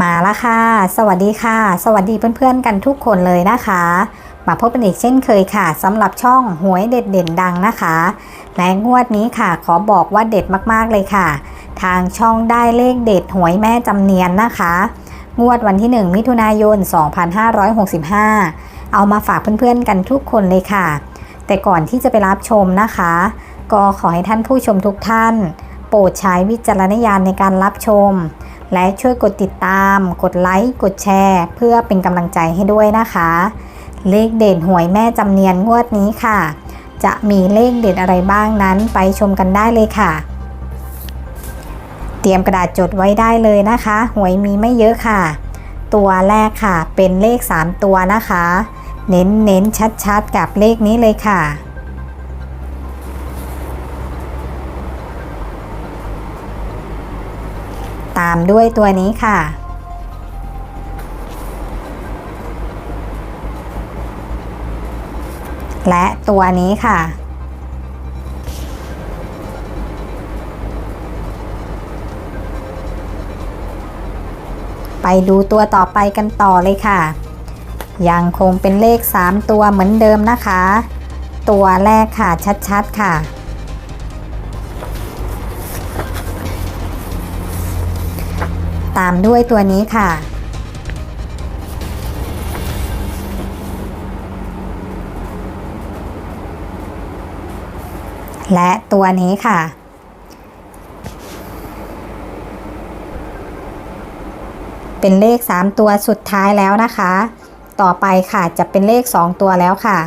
มาแล้วค่ะ สวัสดีค่ะ สวัสดีเพื่อนๆกันทุกคนเลยนะคะ มาพบกันอีกเช่นเคยค่ะสำหรับช่องหวยเด็ดเด่นดังนะคะ และงวดนี้ค่ะ ขอบอกว่าเด็ดมากๆเลยค่ะ ทางช่องได้เลขเด็ดหวยแม่จำเนียนนะคะ งวดวันที่ 1 มิถุนายน 2565 เอามาฝากเพื่อนๆกันทุกคนเลยค่ะ แต่ก่อนที่จะไปรับชมนะคะ ก็ขอให้ท่านผู้ชมทุกท่าน โปรดใช้วิจารณญาณในการรับชม และช่วยกดติดตาม กดไลค์ กดแชร์ เพื่อเป็นกำลังใจให้ด้วยนะคะ เลขเด่นหวยแม่จำเนียนงวดนี้ค่ะ จะมีเลขเด็ดอะไรบ้างนั้นไปชมกันได้เลยค่ะ เตรียมกระดาษจดไว้ได้เลยนะคะ หวยมีไม่เยอะค่ะ ตัวแรกค่ะ เป็นเลข 3 ตัวนะคะ เน้นเน้นชัดๆ กับเลขนี้เลยค่ะ ตามด้วยตัวนี้ค่ะ และตัวนี้ค่ะ ไปดูตัวต่อไปกันต่อเลยค่ะ ยังคงเป็นเลข 3 ตัวเหมือนเดิมนะคะ ตัวแรกค่ะชัดๆค่ะ ตามด้วยตัวนี้ค่ะ และตัวนี้ค่ะ เป็นเลข 3 ตัวสุดท้ายแล้วนะคะ ต่อไปค่ะจะเป็นเลข 2 ตัวแล้วค่ะ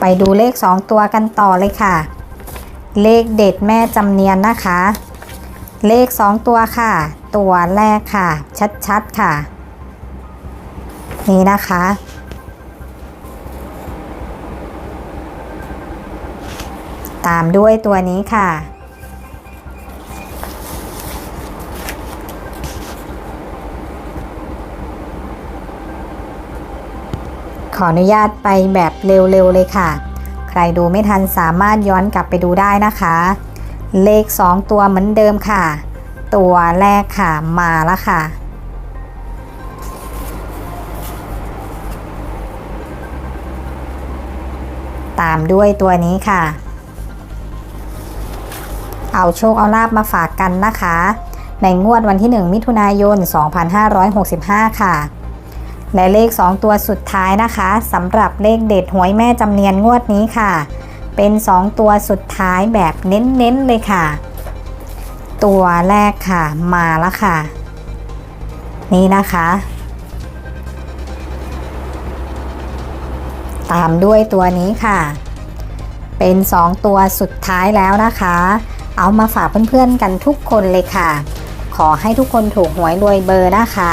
ไปดูเลข 2 ตัวกันต่อเลยค่ะ เลขเด็ดแม่จำเนียนนะคะ เลข2ตัวค่ะ ตัวแรกค่ะ ชัดๆค่ะ นี่นะคะ ตามด้วยตัวนี้ค่ะขออนุญาตไปแบบเร็วๆเลยค่ะ รดูไม่ทันสามารถย้อนกลับไปดูได้นะคะ เลข 2 ตัวเหมือนเดิมค่ะ ตัวแรกค่ะมาแล้วค่ะ ตามด้วยตัวนี้ค่ะ เอาโชคเอาลาบมาฝากกันนะคะ ในงวดวันที่ 1 มิถุนายน 2565 ค่ะ และเลข 2 ตัวสุดท้ายนะคะสำหรับเลขเด็ดหวยแม่จำเนียนงวดนี้ค่ะ เป็น 2 ตัวสุดท้ายแบบเน้นๆเลยค่ะ ตัวแรกค่ะ มาแล้วค่ะ นี่นะคะ ตามด้วยตัวนี้ค่ะ เป็น 2 ตัวสุดท้ายแล้วนะคะ เอามาฝากเพื่อนๆกันทุกคนเลยค่ะ ขอให้ทุกคนถูกหวยรวยเบอร์นะคะ